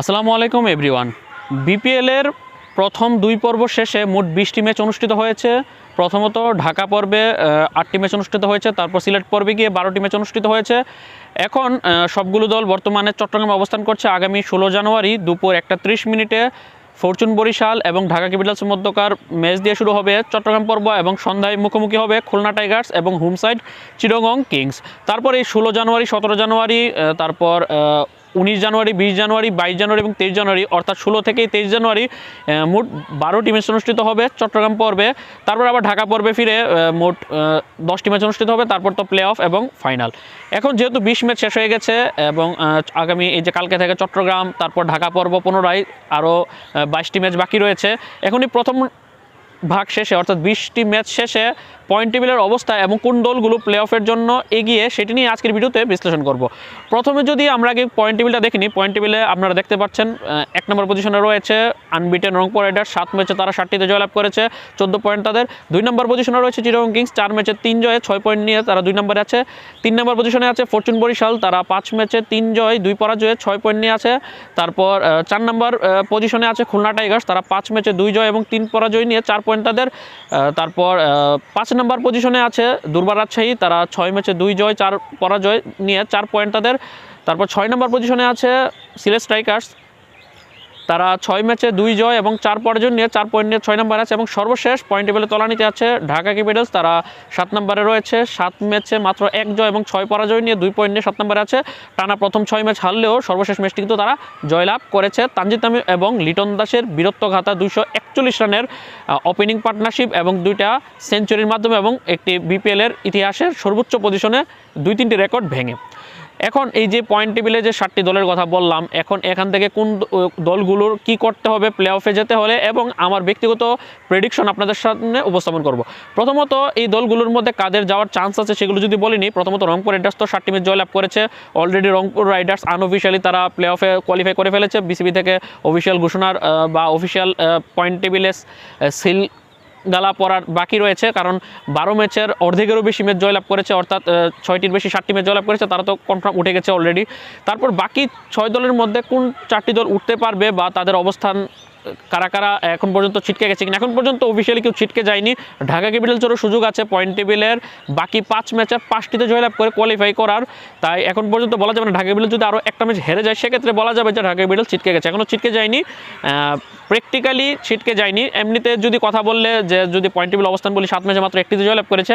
আসসালামু আলাইকুম এভরিওয়ান বিপিএলের প্রথম দুই পর্ব শেষে মোট বিশটি ম্যাচ অনুষ্ঠিত হয়েছে। প্রথমত ঢাকা পর্বে আটটি ম্যাচ অনুষ্ঠিত হয়েছে, তারপর সিলেট পর্বে গিয়ে বারোটি ম্যাচ অনুষ্ঠিত হয়েছে। এখন সবগুলো দল বর্তমানে চট্টগ্রামে অবস্থান করছে আগামী ষোলো জানুয়ারি দুপুর একটা ত্রিশ মিনিটে। ফরচুন বরিশাল এবং ঢাকা ক্যাপিটালসের মধ্যকার ম্যাচ দিয়ে শুরু হবে চট্টগ্রাম পর্ব এবং সন্ধ্যায় মুখোমুখি হবে খুলনা টাইগার্স এবং হোমসাইড চিরগং কিংস। তারপর এই ষোলো জানুয়ারি, সতেরো জানুয়ারি তারপর উনিশ জানুয়ারি, বিশ জানুয়ারি, বাইশ জানুয়ারি এবং তেইশ জানুয়ারি, অর্থাৎ ষোলো থেকে তেইশ জানুয়ারি মোট বারোটি ম্যাচ অনুষ্ঠিত হবে চট্টগ্রাম পর্বে। তারপর আবার ঢাকা পর্বে ফিরে মোট দশটি ম্যাচ অনুষ্ঠিত হবে, তারপর তো প্লে অফ এবং ফাইনাল এখন যেহেতু বিশ ম্যাচ শেষ হয়ে গেছে এবং আগামী এই যে কালকে থেকে চট্টগ্রাম, তারপর ঢাকা পর্ব পুনরায় আরও বাইশটি ম্যাচ বাকি রয়েছে। এখনই প্রথম ভাগ শেষে, অর্থাৎ বিশটি ম্যাচ শেষে পয়েন্ট টেবিলের অবস্থা এবং কোন দলগুলো প্লে অফের জন্য এগিয়ে সেটি নিয়ে আজকের ভিডিওতে বিশ্লেষণ করব। প্রথমে যদি আমরা আগে পয়েন্ট টেবিলটা দেখিনি পয়েন্ট টেবিলে আপনারা দেখতে পাচ্ছেন এক নম্বর পজিশনে রয়েছে আনবিটেন রংপুর রাইডার সাত ম্যাচে তারা ষাটটিতে জয়লাভ করেছে, চোদ্দ পয়েন্ট তাদের। দুই নম্বর পজিশনে রয়েছে চিরং কিংস, চার ম্যাচে তিন জয়ে ছয় পয়েন্ট নিয়ে তারা দুই নম্বরে আছে। তিন নম্বর পজিশনে আছে ফরচুন বরিশাল, তারা পাঁচ ম্যাচে তিন জয় দুই পরাজয়ে ছয় পয়েন্ট নিয়ে আছে। তারপর চার নম্বর পজিশনে আছে খুলনা টাইগার্স, তারা পাঁচ ম্যাচে দুই জয় এবং তিন পরাজয় নিয়ে চার পয়েন্ট তাদের। তারপর পাঁচ নম্বর পজিশনে আছে দুর্বার রাজশাহী, তারা ছয় ম্যাচে দুই জয়, চার পরাজয় নিয়ে চার পয়েন্ট তাদের। তারপর ছয় নম্বর পজিশনে আছে সিলেট স্ট্রাইকার্স তারা ছয় ম্যাচে দুই জয় এবং চার পরাজয় নিয়ে চার পয়েন্ট নিয়ে ছয় নম্বর আছে এবং সর্বশেষ পয়েন্ট টেবিলে তলানিতে আছে ঢাকা ক্যাপিটালস। তারা সাত নম্বরে রয়েছে। সাত ম্যাচে মাত্র এক জয় এবং ছয় পরাজয় নিয়ে দুই পয়েন্ট নিয়ে সাত নম্বরে আছে। টানা প্রথম ছয় ম্যাচ হারলেও সর্বশেষ ম্যাচটি কিন্তু তারা জয়লাভ করেছে। তানজিদ এবং লিটন দাসের বীরত্বঘাতা দুইশো একচল্লিশ রানের ওপেনিং পার্টনারশিপ এবং দুইটা সেঞ্চুরির মাধ্যমে এবং একটি বিপিএলের ইতিহাসের সর্বোচ্চ পজিশনে দুই তিনটি রেকর্ড ভেঙে। এখন এই যে পয়েন্ট টেবিলে যে সাতটি দলের কথা বললাম, এখন এখান থেকে কোন দলগুলোর কি করতে হবে প্লে অফে যেতে হলে এবং আমার ব্যক্তিগত প্রেডিকশন আপনাদের সামনে উপস্থাপন করব। প্রথমত, এই দলগুলোর মধ্যে কাদের যাওয়ার চান্স আছে সেগুলো যদি বলিনি, প্রথমত রংপুর রাইডার্স তো ষাটটি ম্যাচ জয়লাভ করেছে। অলরেডি রংপুর রাইডার্স আনঅফিসিয়ালি তারা প্লে অফে কোয়ালিফাই করে ফেলেছে। বিসিবি থেকে অফিসিয়াল ঘোষণার বা অফিসিয়াল পয়েন্ট টেবিলে সিল গালা পড়ার বাকি রয়েছে, কারণ বারো ম্যাচের অর্ধেকেরও বেশি ম্যাচ জয়লাভ করেছে, অর্থাৎ ছয়টির বেশি ষাটটি ম্যাচ জয়লাভ করেছে, তারা তো কনফার্ম উঠে গেছে অলরেডি তারপর বাকি ছয় দলের মধ্যে কোন চারটি দল উঠতে পারবে বা তাদের অবস্থান কারা কারা এখন পর্যন্ত ছিটকে গেছে কিনা? এখন পর্যন্ত অফিসিয়ালি কেউ ছিটকে যায়নি। ঢাকা ক্যাপিটালসেরও সুযোগ আছে পয়েন্ট টেবিলের বাকি পাঁচ ম্যাচের পাঁচটিতে জয়লাভ করে কোয়ালিফাই করার। তাই এখন পর্যন্ত বলা যাবে না, ঢাকা ক্যাপিটাল যদি আরও একটা ম্যাচ হেরে যায়, সেক্ষেত্রে বলা যাবে যে ঢাকা ক্যাপিটাল ছিটকে গেছে। এখনও ছিটকে যায়নি। প্র্যাকটিক্যালি ছিটকে যায়নি। এমনিতে যদি কথা বললে যে যদি পয়েন্ট টেবিল অবস্থান বলি, সাত ম্যাচে মাত্র একটিতে জয়লাভ করেছে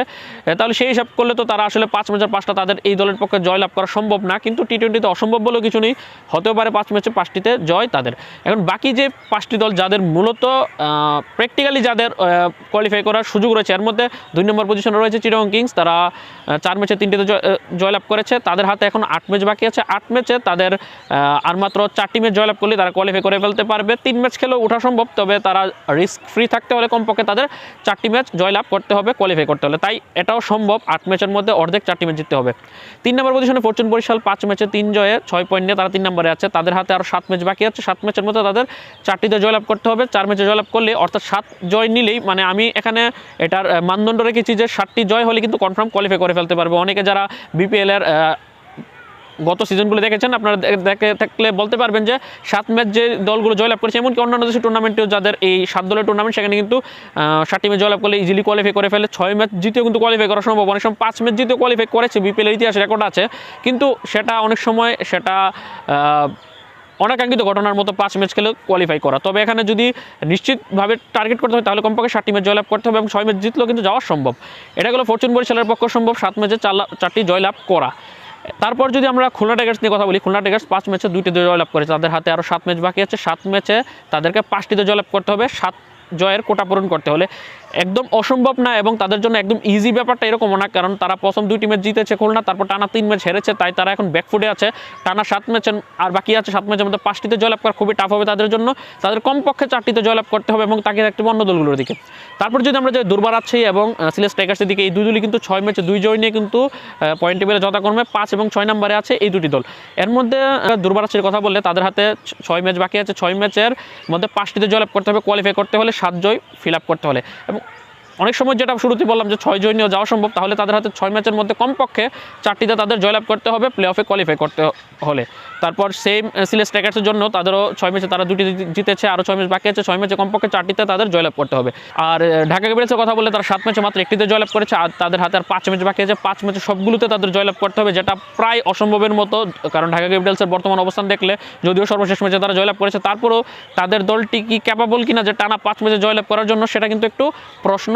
তাহলে সেই হিসাব করলে তো তারা আসলে পাঁচ ম্যাচের পাঁচটা তাদের এই দলের পক্ষে জয়লাভ করা সম্ভব না। কিন্তু টি টোয়েন্টিতে অসম্ভব বলেও কিছু নেই। হতেও পারে পাঁচ ম্যাচে পাঁচটিতে জয় তাদের। এখন বাকি যে পাঁচটি দল যাদের মূলত প্র্যাকটিক্যালি যাদের কোয়ালিফাই করার সুযোগ রয়েছে। এর মধ্যে দুই নম্বর পজিশনে রয়েছে চিরং কিংস তারা চার ম্যাচে তিনটিতে জয়লাভ করেছে। তাদের হাতে এখন আট ম্যাচ বাকি আছে। আট ম্যাচে তাদের আর মাত্র চারটি ম্যাচ জয়লাভ করলে তারা কোয়ালিফাই করে ফেলতে পারবে। তিন ম্যাচ খেলেও ওঠা সম্ভব, তবে তারা রিস্ক ফ্রি থাকতে হলে কমপক্ষে তাদের চারটি ম্যাচ জয়লাভ করতে হবে কোয়ালিফাই করতে হলে। তাই এটাও সম্ভব, আট ম্যাচের মধ্যে অর্ধেক চারটি ম্যাচ জিততে হবে। তিন নম্বর পজিশনে ফরচুন বরিশাল, পাঁচ ম্যাচে তিন জয়ে ছয় পয়েন্ট নিয়ে তারা তিন নম্বরে আছে। তাদের হাতে আরও সাত ম্যাচ বাকি আছে। সাত ম্যাচের মধ্যে তাদের চারটিতে জয়লাভ করতে হবে, চার ম্যাচে জয়লাভ করলে, অর্থাৎ সাত জয় নিলেই মানে আমি এখানে এটার মানদণ্ড রেখেছি যে সাতটি জয় হলে কিন্তু কনফার্ম কোয়ালিফাই করে ফেলতে পারবে। অনেকে যারা বিপিএলের গত সিজনগুলো দেখেছেন, আপনারা দেখে থাকলে বলতে পারবেন যে সাত ম্যাচ যে দলগুলো জয়লাভ করেছে, এমনকি অন্যান্য দেশের টুর্নামেন্টেও যাদের এই সাত দলের টুর্নামেন্ট সেখানে কিন্তু সাতটি ম্যাচ জয়লাভ করলে ইজিলি কোয়ালিফাই করে ফেলে। ছয় ম্যাচ জিতেও কিন্তু কোয়ালিফাই করা সম্ভব। অনেক সময় পাঁচ ম্যাচ জিতেও কোয়ালিফাই করেছে বিপিএলের ইতিহাস রেকর্ড আছে। কিন্তু সেটা অনেক সময় সেটা অনাকাঙ্ক্ষিত ঘটনার মতো পাঁচ ম্যাচ খেলে কোয়ালিফাই করা। তবে এখানে যদি নিশ্চিতভাবে টার্গেট করতে হয়, তাহলে কমপক্ষে ষাটটি ম্যাচ জয়লাভ করতে হবে এবং ছয় ম্যাচ জিতলেও কিন্তু যাওয়া সম্ভব। এটা গেলো ফরচুন বরিশালের পক্ষে সম্ভব, সাত ম্যাচে চার চারটি জয়লাভ করা। তারপর যদি আমরা খুলনা টাইগার্স নিয়ে কথা বলি, খুলনা টাইগার্স পাঁচ ম্যাচে দুইটিতে জয়লাভ করেছে। তাদের হাতে আরও সাত ম্যাচ বাকি আছে। সাত ম্যাচে তাদেরকে পাঁচটিতে জয়লাভ করতে হবে। সাত জয়ের কোটা পূরণ করতে হলে একদম অসম্ভব না এবং তাদের জন্য একদম ইজি ব্যাপারটা এরকম না, কারণ তারা প্রথম দুইটি ম্যাচ জিতেছে খুলনা, তারপর টানা তিন ম্যাচ হেরেছে, তাই তারা এখন ব্যাকফুটে আছে। টানা সাত ম্যাচের আর বাকি আছে সাত ম্যাচের মধ্যে পাঁচটিতে জয়লাভ করা খুবই টাফ হবে তাদের জন্য। তাদের কমপক্ষে চারটিতে জয়লাভ করতে হবে এবং তাকে হবে অন্য দলগুলোর দিকে। তারপর যদি আমরা যে দুর্বার আছি এবং সিলেস টাইগার্সের দিকে, এই দুই দলই কিন্তু ছয় ম্যাচে দুই জয় নিয়ে কিন্তু পয়েন্ট টেবিলে যথাক্রমে পাঁচ এবং ছয় নম্বরে আছে এই দুটি দল। এর মধ্যে দুর্বার আছির কথা বললে তাদের হাতে ছয় ম্যাচ বাকি আছে। ছয় ম্যাচের মধ্যে পাঁচটিতে জয়লাভ করতে হবে কোয়ালিফাই করতে হলে সাত জয় ফিল করতে হলে। এবং অনেক সময় যেটা শুরুতে বললাম যে ছয় জয় নিয়ে যাওয়া সম্ভব, তাহলে তাদের হাতে ছয় ম্যাচের মধ্যে কমপক্ষে চারটিতে তাদের জয়লাভ করতে হবে প্লে অফে কোয়ালিফাই করতে হলে। তারপর সেম সিলেট স্ট্রাইকার্সের জন্য তাদেরও ছয় ম্যাচে তারা দুটি জিতেছে, আরও ছয় ম্যাচ বাকি আছে, ছয় ম্যাচে কমপক্ষে চারটিতে তাদের জয়লাভ করতে হবে। আর ঢাকা ক্যাপিটালসের কথা বলে তারা সাত ম্যাচে মাত্র একটিতে জয়লাভ করেছে, আর তাদের হাতে আর পাঁচ ম্যাচ বাকি আছে, পাঁচ ম্যাচে সবগুলোতে তাদের জয়লাভ করতে হবে, যেটা প্রায় অসম্ভবের মতো, কারণ ঢাকা ক্যাপিটালসের বর্তমান অবস্থান দেখলে যদিও সর্বশেষ ম্যাচে তারা জয়লাভ করেছে, তারপরেও তাদের দলটি কি ক্যাপাবল কিনা যে টানা পাঁচ ম্যাচে জয়লাভ করার জন্য, সেটা কিন্তু একটু প্রশ্ন।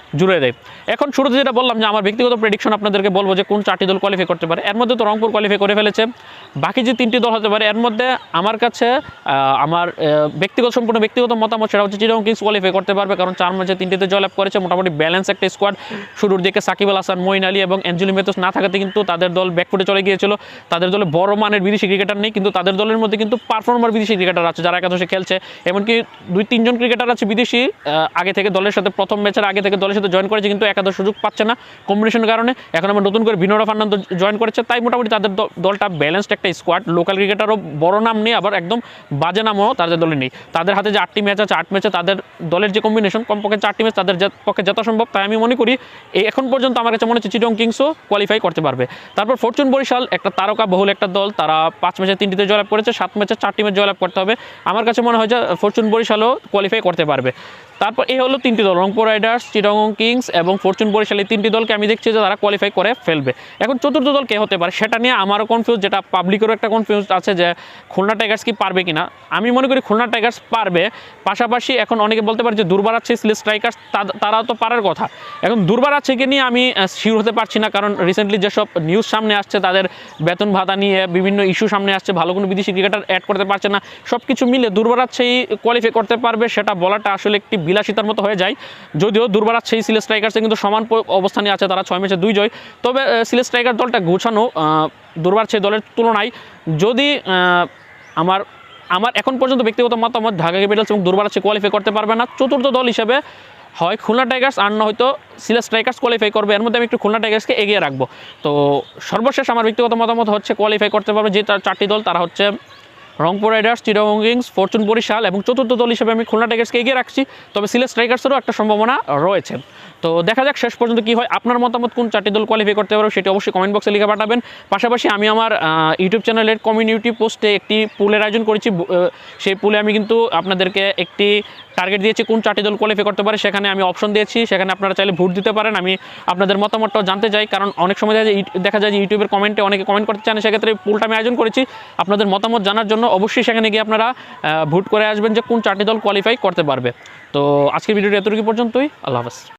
জুড়ে দেয়। এখন শুরুতে যেটা বললাম যে আমার ব্যক্তিগত প্রেডিকশন আপনাদেরকে বলব যে কোন চারটি দল কোয়ালিফাই করতে পারে। এর মধ্যে তো রংপুর কোয়ালিফাই করে ফেলেছে। বাকি যে তিনটি দল হতে পারে, এর মধ্যে আমার কাছে আমার ব্যক্তিগত সম্পূর্ণ ব্যক্তিগত মতামত সেটা হচ্ছে চিরং কিংস কোয়ালিফাই করতে পারবে। কারণ চার ম্যাচে তিনটিতে জয়লাভ করেছে। মোটামুটি ব্যালেন্স একটা স্কোয়াড শুরুর দিকে সাকিব আল হাসান, মঈন আলী এবং অ্যাঞ্জেলি মেথুস না থাকাতে কিন্তু তাদের দল ব্যাকফুটে চলে গিয়েছিল। তাদের দলে বড় মানের বিদেশি ক্রিকেটার নেই, কিন্তু তাদের দলের মধ্যে কিন্তু পারফর্মার বিদেশি ক্রিকেটার আছে যারা একাদশে খেলছে। এমনকি দুই তিনজন ক্রিকেটার আছে বিদেশি আগে থেকে দলের সাথে, প্রথম ম্যাচের আগে থেকে দলের সাথে জয়েন করেছে কিন্তু একাদশ সুযোগ পাচ্ছে না কম্বিনেশনের কারণে। এখন আমরা নতুন করে ভিনোরা ফার্নান্দো জয়েন করেছে, তাই মোটামুটি তাদের দলটা ব্যালেন্সড একটা স্কোয়াড লোকাল ক্রিকেটারও বড় নাম নেই, আবার একদম বাজে নামও তাদের দলে নেই। তাদের হাতে যে আটটি ম্যাচ আছে, আট ম্যাচে তাদের দলের যে কম্বিনেশন কমপক্ষে চারটি ম্যাচ তাদের পক্ষে জেতা সম্ভব তাই আমি মনে করি এখন পর্যন্ত আমার কাছে মনে হচ্ছে চিটং কিংসও কোয়ালিফাই করতে পারবে। তারপর ফরচুন বরিশাল, একটা তারকা বহুল একটা দল, তারা পাঁচ ম্যাচে তিনটিতে জয়লাভ করেছে, সাত ম্যাচে চারটি ম্যাচ জয়লাভ করতে হবে। আমার কাছে মনে হয় যে ফরচুন বরিশালও কোয়ালিফাই করতে পারবে। তারপর এই হলো তিনটি দল, রংপুর রাইডার্স চিটাগং কিংস এবং ফরচুন বরিশাল এই তিনটি দলকে আমি দেখছি যে তারা কোয়ালিফাই করে ফেলবে। এখন চতুর্থ দল কে হতে পারে, সেটা নিয়ে আমারও কনফিউজ যেটা পাবলিকেরও একটা কনফিউজ আছে যে খুলনা টাইগার্স কি পারবে কিনা। আমি মনে করি খুলনা টাইগার্স পারবে, পাশাপাশি এখন অনেকে বলতে পারে যে দুর্বার আছে সিলেট স্ট্রাইকার্স তারাও তো পারার কথা। এখন দুর্বার আছে কি নিয়ে আমি শিওর হতে পারছি না, কারণ রিসেন্টলি যেসব নিউজ সামনে আসছে, তাদের বেতন ভাতা নিয়ে, বিভিন্ন ইস্যু সামনে আসছে, ভালো কোনো বিদেশি ক্রিকেটার অ্যাড করতে পারছে না সব কিছু মিলে দুর্বারাচ্ছেই কোয়ালিফাই করতে পারবে, সেটা বলাটা আসলে একটি বিলাসিতার মতো হয়ে যায়। যদিও দুর্বারাচ্ছেই সিলেট স্ট্রাইকার্সে কিন্তু সমান অবস্থানে আছে, তারা ছয় ম্যাচে দুই জয়। তবে সিলেট স্ট্রাইকার দলটা গোছানো দুর্বার সেই দলের তুলনায় যদি আমার আমার এখন পর্যন্ত ব্যক্তিগত মতামত, ঢাকা ক্যাপিটালস এবং দুর্বার আছে কোয়ালিফাই করতে পারবে না। চতুর্থ দল হিসেবে হয় খুলনা টাইগার্স, আর না হয়তো সিলেট স্ট্রাইকার্স কোয়ালিফাই করবে। এর মধ্যে আমি একটু খুলনা টাইগার্সকে এগিয়ে রাখব। তো সর্বশেষ আমার ব্যক্তিগত মতামত হচ্ছে কোয়ালিফাই করতে পারবে যে তার চারটি দল, তারা হচ্ছে Rangpur Riders, Chittagong Kings, Fortune Barishal এবং চতুর্থ দল হিসেবে আমি খুলনা টাইগার্সকে এগিয়ে রাখছি। তবে সিলেট স্ট্রাইকার্সেরও একটা সম্ভাবনা রয়েছে। তো দেখা যাক শেষ পর্যন্ত কি হয়। আপনার মতামত কোন চারটি দল কোয়ালিফাই করতে পারবে সেটি অবশ্যই কমেন্ট বক্সে লিখে পাঠাবেন। পাশাপাশি আমি আমার ইউটিউব চ্যানেলের কমিউনিটি পোস্টে একটি পুলের আয়োজন করেছি। সেই পুলে আমি কিন্তু আপনাদেরকে একটি টার্গেট দিয়েছি কোন চারটি দল কোয়ালিফাই করতে পারে। সেখানে আমি অপশন দিয়েছি। সেখানে আপনারা চাইলে ভোট দিতে পারেন। আমি আপনাদের মতামতটাও জানতে চাই। কারণ অনেক সময় দেখা যায় যে ইউটিউবের কমেন্টে অনেকে কমেন্ট করতে চান। সেক্ষেত্রে পুলটা আমি আয়োজন করেছি। আপনাদের মতামত জানার জন্য অবশ্যই সেখানে গিয়ে আপনারা ভোট করে আসবেন যে কোন চারটি দল কোয়ালিফাই করতে পারবে। তো আজকের ভিডিওটি এতটুকু পর্যন্তই। আল্লাহ হাফেজ।